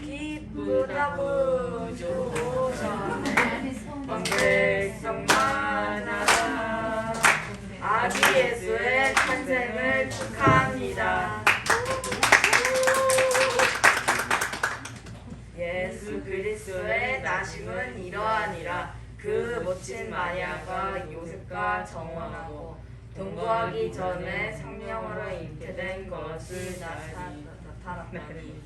기쁘다고 주소서. 광백성만하라 아기 예수의 탄생을 축하합니다. 예수 그리스도의 나심은 이러하니라. 그 모친 마리아가 요셉과 정원하고 동거하기 전에 성령으로 잉태된 것을 나타났나니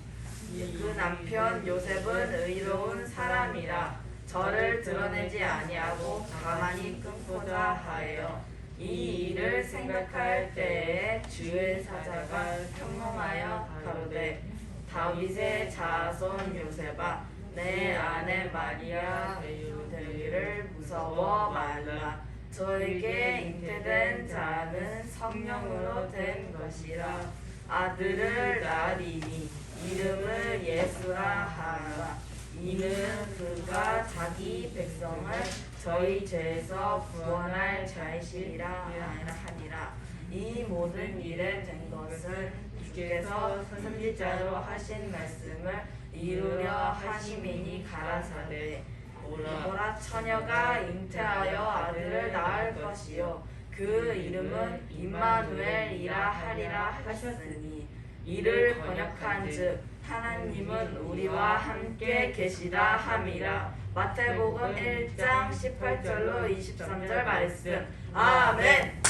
그 남편 요셉은 의로운 사람이라 저를 드러내지 아니하고 가만히 끊고자 하여 이 일을 생각할 때에 주의 사자가 평롱하여 가로되 다윗의 자손 요셉아 내 아내 마리아 저에게 잉태된 자는 성령으로 된 것이라. 아들을 낳으리니 이름을 예수라 하라. 이는 그가 자기 백성을 저희 죄에서 구원할 자이시리라 하니라. 이 모든 일에 된 것은 주께서 선지자로 하신 말씀을 이루려 하심이니 가라사대. 보라 처녀가 잉태하여 낳을 것이요 그 이름은 임마누엘이라 하리라 하셨으니 이를 번역한즉 하나님은 우리와 함께 계시다 함이라. 마태복음 1장 18절로 23절 말씀. 아멘